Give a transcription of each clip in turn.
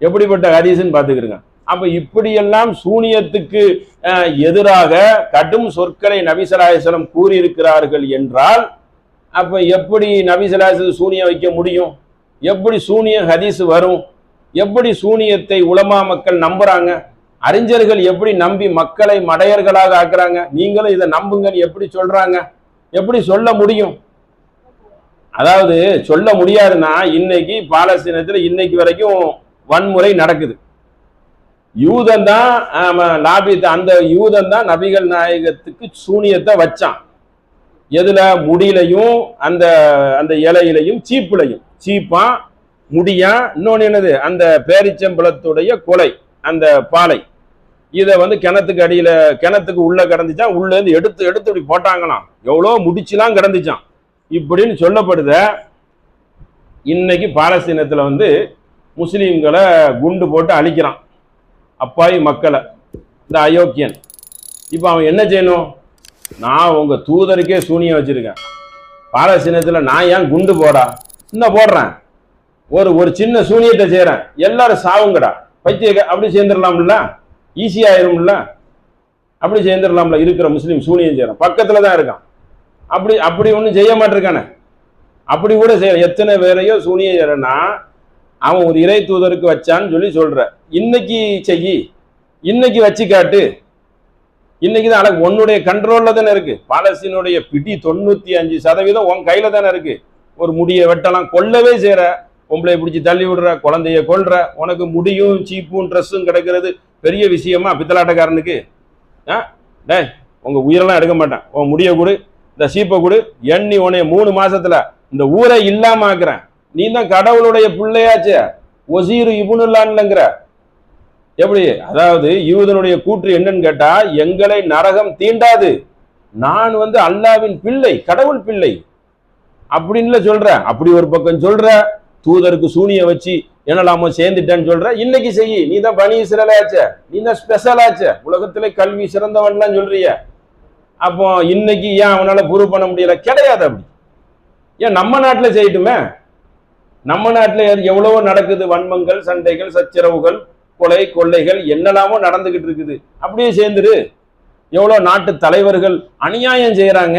எப்படிப்பட்ட ஹதீஸ்ன்னு பார்த்துக்கிறங்க அப்ப இப்படியெல்லாம் சூனியத்துக்கு எதிராக கடும் சொற்களை நபிசலாயசலம் கூறியிருக்கிறார்கள் என்றால் அப்ப எப்படி நபிசலாயசலம் சூனியம் வைக்க முடியும்? எப்படி சூனிய ஹதீஸ் வரும்? எப்படி சூனியத்தை உலமா மக்கள் நம்புறாங்க? அறிஞர்கள் எப்படி நம்பி மக்களை மடையர்களாக ஆக்குறாங்க? நீங்களும் இதை நம்புங்கன்னு எப்படி சொல்றாங்க? எப்படி சொல்ல முடியும்? அதாவது சொல்ல முடியாதுன்னா இன்னைக்கு பாலஸ்தீனத்தில் இன்னைக்கு வரைக்கும் வன்முறை நடக்குது. யூதன் தான் ஆமா, லாபித் அந்த யூதன் தான் நபிகள் நாயகத்துக்கு சூனியத்தை வச்சான். எதுல? முடியிலையும் அந்த அந்த இலையிலையும் சீப்புலையும். சீப்பா முடியா இன்னொன்னு என்னது? அந்த பேரிச்சம்பழத்துடைய கொலை அந்த பாலை. இதை வந்து கிணத்துக்கு அடியில கிணத்துக்கு உள்ள கிடந்துச்சான் உள்ள இருந்து எடுத்து எடுத்து இப்படி போட்டாங்களாம். எவ்வளோ முடிச்சுலாம் கிடந்துச்சான். இப்படின்னு சொல்லப்படுத இன்னைக்கு பாலஸ்தீனத்துல வந்து முஸ்லீம்களை குண்டு போட்டு அழிக்கிறான். அப்பாவி மக்களை. இந்த அயோக்கியன். இப்போ அவன் என்ன செய்யணும்? நான் உங்கள் தூதருக்கே சூனியம் வச்சுருக்கேன். பாலஸ்தீனத்துல நான் ஏன் குண்டு போடா? இன்னும் போடுறேன். ஒரு ஒரு சின்ன சூனியத்தை செய்கிறேன் எல்லாரும் சாவுங்கடா. பைத்திய அப்படி சேர்ந்துடலாம்ல? ஈஸியாயிரும்ல அப்படி சேர்ந்துடலாம்ல? இருக்கிற முஸ்லீம் சூனியம் செய்கிறான் பக்கத்தில் தான் இருக்கான். அப்படி அப்படி ஒன்றும் செய்ய மாட்டிருக்கானே. அப்படி கூட செய்யற எத்தனை பேரையோ சூனியம் செய்கிறேன்னா அவன் ஒரு இறை தூதருக்கு வச்சான்னு சொல்லி சொல்ற. இன்னைக்கு செய்யி இன்னைக்கு வச்சு காட்டு. இன்னைக்கு தான் அழகு உன்னுடைய கண்ட்ரோல்ல தானே இருக்கு. பாலஸ்தீனுடைய பிடி தொண்ணூத்தி அஞ்சு சதவீதம் உன் கையில தானே இருக்கு. ஒரு முடியை வெட்டலாம் கொல்லவே செய்யற. பொம்பளை பிடிச்சி தள்ளி விடுற குழந்தைய கொல்ற உனக்கு முடியும் சீப்பும் ட்ரெஸ்ஸும் கிடைக்கிறது பெரிய விஷயமா பித்தலாட்டக்காரனுக்கு. ஆ? டேய் உங்க உயிரெல்லாம் எடுக்க மாட்டேன். உன் முடிய கொடு இந்த சீப்பை கொடு எண்ணி உனைய மூணு மாசத்துல இந்த ஊரை இல்லாம ஆக்குறேன். நீ தான் கடவுளுடைய பிள்ளையாச்சே. ஒசீரு இபுனுல்லான்லங்கிற. எப்படி? அதாவது யூதனுடைய கூற்று என்னன்னு கேட்டா எங்களை நரகம் தீண்டாது. நான் வந்து அல்லாவின் பிள்ளை கடவுள் பிள்ளை. அப்படின்னு சொல்ற. அப்படி ஒரு பக்கம் சொல்ற. தூதருக்கு சூனிய வச்சு என்னலாமோ சேர்ந்துட்டேன்னு சொல்ற. இன்னைக்கு செய் நீ தான் பனி இஸ்ரேலாச்ச. நீ தான் ஸ்பெஷல் ஆச்ச. உலகத்துல கல்வி சிறந்தவன்லாம் சொல்றிய. அப்போ இன்னைக்கு ஏன் அவனால ப்ரூவ் பண்ண முடியல? கிடையாது அப்படி. ஏன் நம்ம நாட்டில் செய்யட்டுமே? நம்ம நாட்டில் எவ்வளவோ நடக்குது வன்மங்கள் சண்டைகள் சச்சரவுகள் கொலை கொள்ளைகள் என்னெல்லாமோ நடந்துகிட்டு இருக்குது. அப்படியே சேர்ந்துரு. எவ்வளோ நாட்டு தலைவர்கள் அநியாயம் செய்கிறாங்க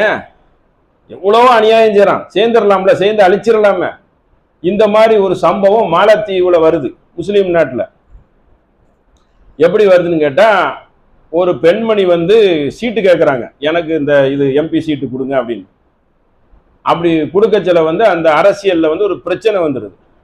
எவ்வளவோ அநியாயம் செய்கிறான் சேர்ந்துடலாம்ல சேர்ந்து அழிச்சிடலாமே இந்த மாதிரி ஒரு சம்பவம் மாலத்தீவுல வருது முஸ்லீம் நாட்டில். எப்படி வருதுன்னு கேட்டால் ஒரு பெண்மணி வந்து சீட்டு கேட்குறாங்க எனக்கு இந்த இது எம்பி சீட்டு கொடுங்க அப்படின்னு. அப்படி கொடுக்கச்சல வந்து அந்த அரசியலில் வந்து ஒரு பிரச்சனை வந்துடுது